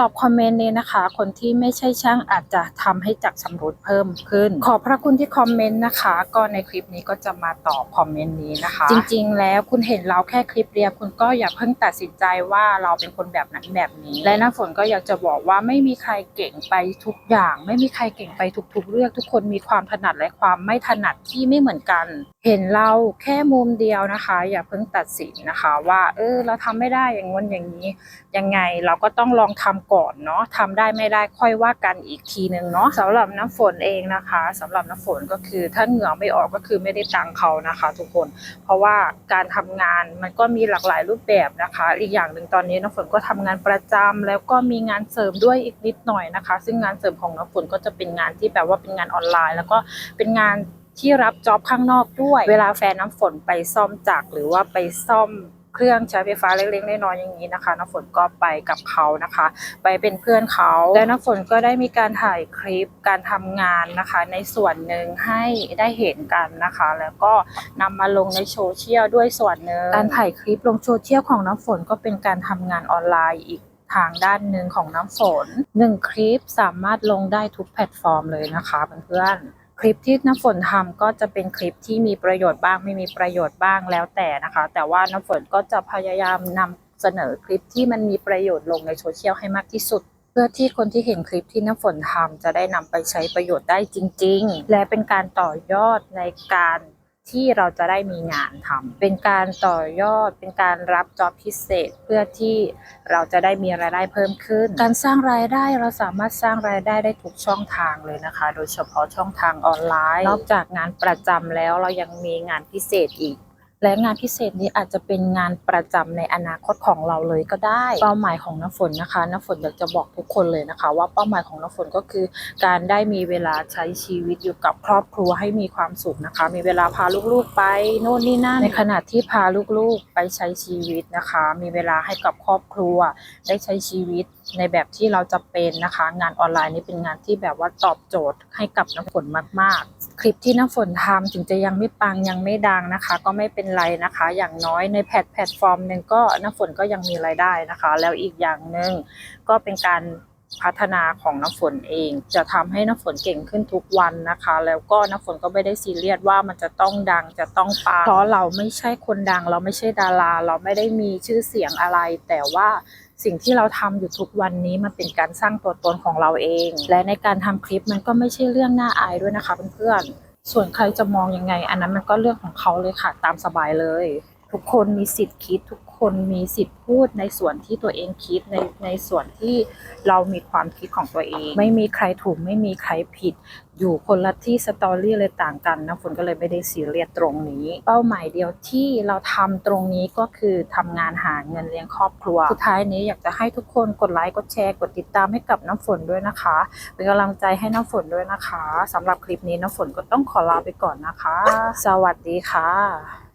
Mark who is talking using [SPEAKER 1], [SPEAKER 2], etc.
[SPEAKER 1] ตอบคอมเมนต์นี้นะคะ คนที่ไม่ใช่ช่างอาจจะทำให้จักรชำรุดเพิ่มขึ้น ขอบพระคุณที่คอมเมนต์นะคะ ก็ในคลิปนี้ก็จะมาตอบคอมเมนต์นี้นะคะ จริง ๆ แล้วคุณเห็นเราแค่คลิปเดียวคุณก็อย่าเพิ่งตัดสินใจว่าเราเป็นคนแบบนั้นแบบนี้ และน้ำฝนก็อยากจะบอกว่าไม่มีใครเก่งไปทุกอย่าง ไม่มีใครเก่งไปทุก ๆ เรื่องทุกคนมีความถนัดและความไม่ถนัดที่ไม่เหมือนกัน เห็นเราแค่มุมเดียวนะคะ อย่าเพิ่งตัดสินนะคะ ว่า เออเราทำไม่ได้อย่างง้นอย่างนี้ ยังไงเราก็ต้องลองทำก่อนเนาะทำได้ไม่ได้ค่อยว่ากันอีกทีนึงเนาะสำหรับน้ำฝนเองนะคะสำหรับน้ำฝนก็คือถ้าเหงื่อไม่ออกก็คือไม่ได้ตังเขานะคะ ทุกคน เพราะว่าการทำงานมันก็มีหลากหลายรูปแบบนะคะ อีกอย่างหนึ่งตอนนี้น้ำฝนก็ทำงานประจำแล้วก็มีงานเสริมด้วยอีกนิดหน่อยนะคะ ซึ่งงานเสริมของน้ำฝนก็จะเป็นงานที่แบบว่าเป็นงานออนไลน์ แล้วก็เป็นงานที่รับจ็อบข้างนอกด้วย เวลาแฟนน้ำฝนไปซ่อมจักรหรือว่าไปซ่อม เครื่องใช้ไฟฟ้าเล็กๆน้อยๆอย่างนี้นะคะน้ำฝนก็ไปกับเขานะคะ ไปเป็นเพื่อนเขาและน้ำฝนก็ได้มีการถ่ายคลิปการทำงานนะคะ ในส่วนหนึ่งให้ได้เห็นกันนะคะ แล้วก็นำมาลงในโซเชียลด้วยส่วนหนึ่งการถ่ายคลิปลงโซเชียลของน้ำฝนก็เป็นการทำงานออนไลน์อีกทางด้านหนึ่งของน้ำฝนหนึ่งคลิปสามารถลงได้ทุกแพลตฟอร์มเลยนะคะเพื่อนๆ คลิปที่น้ำฝนทำก็จะเป็นคลิปที่มีประโยชน์บ้างไม่มีประโยชน์บ้างแล้วแต่นะคะ แต่ว่าน้ำฝนก็จะพยายามนำเสนอคลิปที่มันมีประโยชน์ลงในโซเชียลให้มากที่สุด เพื่อที่คนที่เห็นคลิปที่น้ำฝนทำจะได้นำไปใช้ประโยชน์ได้จริง ๆ และเป็นการต่อยอดในการ ที่เราจะได้มีงานทำเป็นการต่อยอด เป็นการรับจ็อบพิเศษเพื่อที่เราจะได้มีรายได้เพิ่มขึ้น การสร้างรายได้เราสามารถสร้างรายได้ได้ทุกช่องทางเลยนะคะ โดยเฉพาะช่องทางออนไลน์ นอกจากงานประจำแล้วเรายังมีงานพิเศษอีก และงานพิเศษนี้อาจจะเป็นงานประจำในอนาคตของเราเลยก็ได้ เป้าหมายของน้ำฝนนะคะน้ำฝนอยากจะบอกทุกคนเลยนะคะ ว่าเป้าหมายของน้ำฝนก็คือ การได้มีเวลาใช้ชีวิตอยู่กับครอบครัวให้มีความสุขนะคะ มีเวลาพาลูกๆไปโน่นนี่นั่นในขณะที่พาลูกๆไปใช้ชีวิตนะคะ มีเวลาให้กับครอบครัว ได้ใช้ชีวิตในแบบที่เราจะเป็นนะคะ งานออนไลน์นี่เป็นงานที่แบบว่าตอบโจทย์ให้กับน้ำฝนมากๆ คลิปที่น้ำฝนทำถึงจะยังไม่ปังยังไม่ดังนะคะ ก็ไม่เป็นไรนะคะ อย่างน้อยในแพลตแพลตฟอร์มหนึ่งก็น้ำฝนก็ยังมีรายได้นะคะ แล้วอีกอย่างหนึ่งก็เป็นการ พัฒนาของน้ำฝนเอง จะทำให้น้ำฝนเก่งขึ้นทุกวันนะคะ แล้วก็น้ำฝนก็ไม่ได้ซีเรียสว่ามันจะต้องดังจะต้องปังเพราะเราไม่ใช่คนดัง เราไม่ใช่ดารา เราไม่ได้มีชื่อเสียงอะไร แต่ว่าสิ่งที่เราทำอยู่ทุกวันนี้มันเป็นการสร้างตัวตนของเราเอง และในการทำคลิปมันก็ไม่ใช่เรื่องน่าอายด้วยนะคะเพื่อนๆส่วนใครจะมองยังไง อันนั้นมันก็เรื่องของเขาเลยค่ะตามสบายเลย ทุกคนมีสิทธิ์คิด ทุกคนมีสิทธิ์พูดในส่วนที่ตัวเองคิดในในส่วนที่เรามีความคิดของตัวเอง ไม่มีใครถูกไม่มีใครผิด อยู่คนละที่สตอรี่เลยต่างกันนะฝนก็เลยไม่ได้ซีเรียสตรงนี้ เป้าหมายเดียวที่เราทำตรงนี้ก็คือทำงานหาเงินเลี้ยงครอบครัว สุดท้ายนี้อยากจะให้ทุกคนกดไลค์กดแชร์กดติดตามให้กับน้ำฝนด้วยนะคะเป็นกำลังใจให้น้ำฝนด้วยนะคะสำหรับคลิปนี้น้ำฝนก็ต้องขอลาไปก่อนนะคะ สวัสดีค่ะ